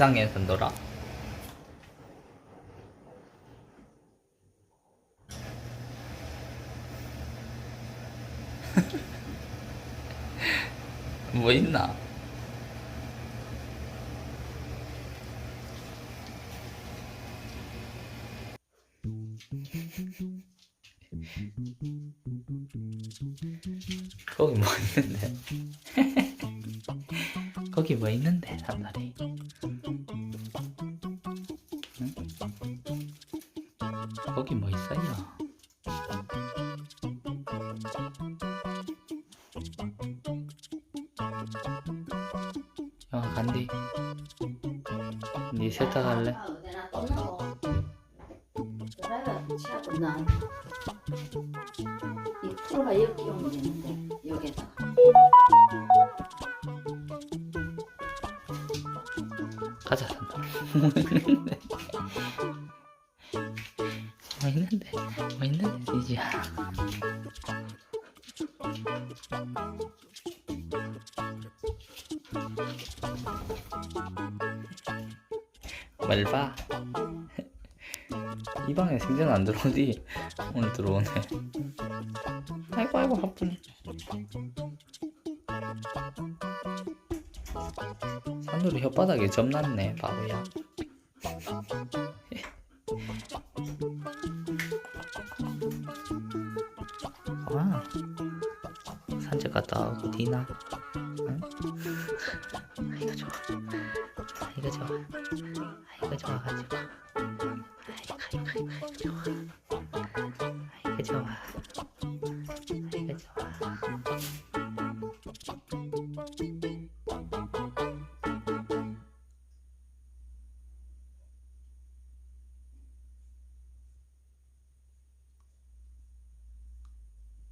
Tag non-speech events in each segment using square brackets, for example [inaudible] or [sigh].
이상해 산더라 [laughs] 뭐 있나? 거기 뭐 있는데? [laughs] 거기 뭐 있는데 산다리? 응? 거기 뭐 있어요? 영화 간디? 니 세탁할래? 아, 어디나 떠나고 드라이버 치하고 난. 이 프로가 여기 오면 되는데 여기다가. 가자 [laughs] 뭐 있는데 뭐 있는데? 뭐 있는데 지지야 이 방에 생전 안 들어오디 [laughs] 오늘 들어오네. 아이고 아이고 바쁘네. 산돌이 혓바닥에 점 났네 바보야. [laughs] 아 산책 갔다 오고 디나? 응? [laughs] 아이고 좋아. 아이고 좋아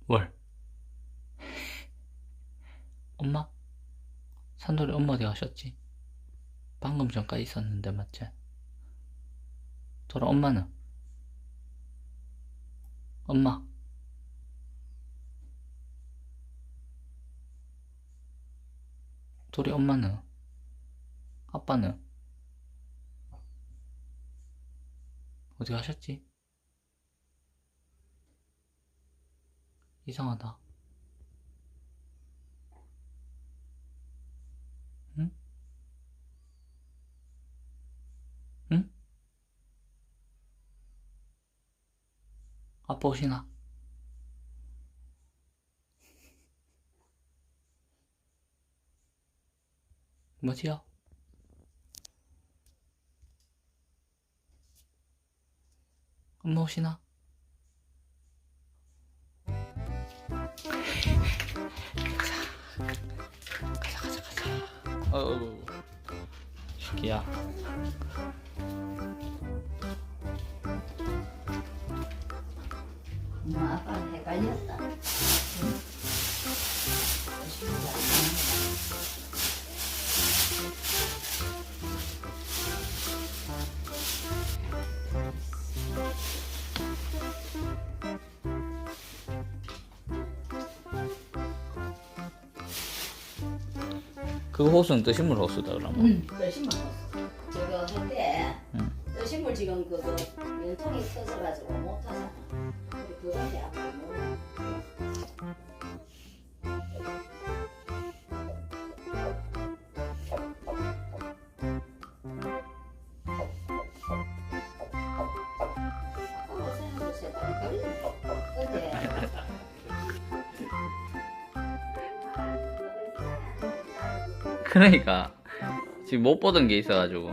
뭘? 엄마? 산돌이 엄마 어디 가셨지? 방금 전까지 있었는데 맞지? 돌아 엄마는? 엄마 돌이 엄마는? 아빠는? 어디 가셨지? 이상하다. 응? 응? 아빠 오시나? 뭐지요? 엄마 오시나? 가자 가자 가자 어우 새끼야 엄마 아빠는 헷갈렸다. 그 호수는 뜨신물 호수다 그러면 응, 열심히 먹었어. 저거 할때 응. 떠신물 지금 그거 연통이 터져가지고 못 하잖아. 그거밖에 아 그러니까. 지금 못 보던 게 있어가지고.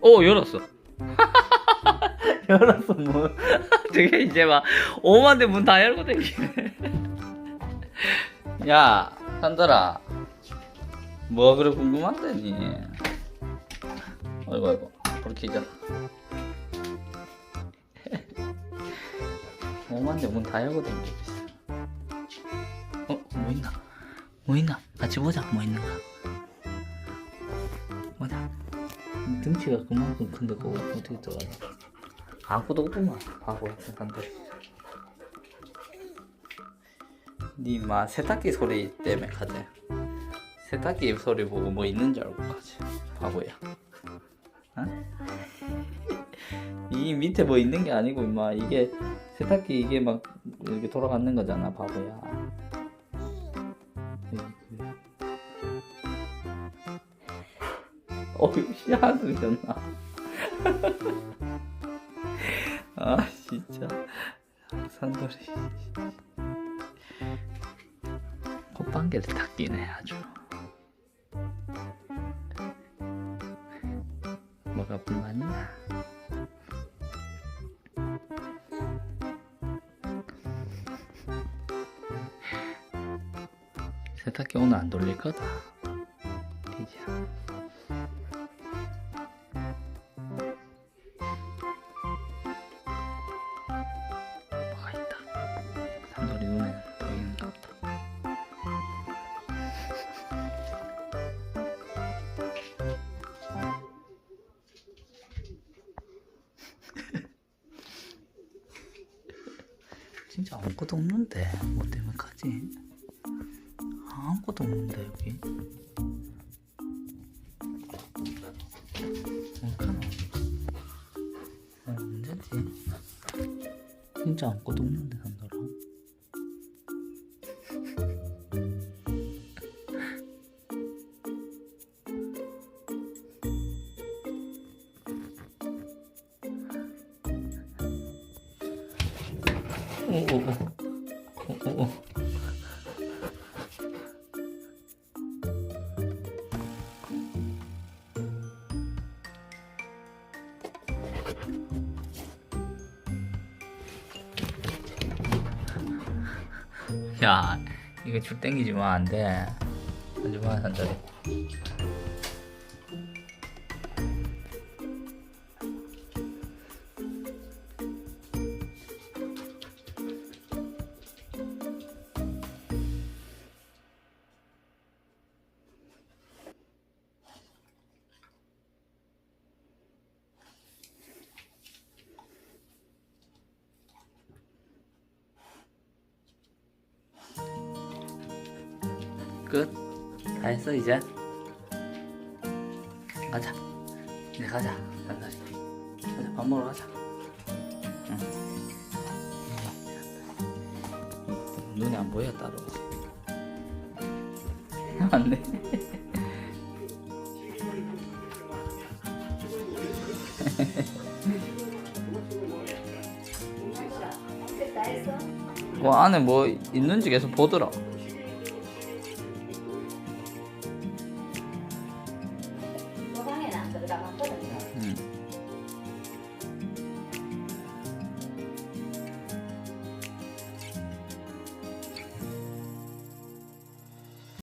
오 열었어. [laughs] 열었어 뭐. [laughs] 저게 이제 막 오만 대문다 열고 댕기네. [laughs] 야 산들아. 뭐가 그래 궁금한데니? 어이구 어이구 불 켜자. 오만 대문다 열고 댕기고 있어. 어? 뭐 있나? 뭐 있나? 같이 보자. 뭐 있는가 등치가 그만큼 큰데 그거 어떻게 들어가냐? 아무것도 없구만 바보 같은 사람들. 니마 세탁기 소리 때문에 가재. 세탁기 소리 보고 뭐 있는 줄 알고 가지 바보야. [laughs] 이 밑에 뭐 있는 게 아니고 임마. 이게 세탁기 이게 막 이렇게 돌아가는 거잖아 바보야 어휴 씨앗이었나 [laughs] 아 진짜 산돌이 콧방개를 다 끼네 아주 뭐가 불만이야? 세탁기 오늘 안 돌릴 거다. 진짜 아무것도 없는데 뭐 때문에 가지? 아무것도 없는데 여기 뭘까나? 아, 문제지 진짜 아무것도 없는데 산더 야 이거 줄 땡기지 마 안돼. 하지 마 산다리 끝. 다 했어 이제. 가자. 이제 가자. 산다리. 가자 밥 먹으러 가자. 응. 눈에 안 보여 따로. [laughs] 했어? 그 [laughs] 안에 뭐 있는지 계속 보더라.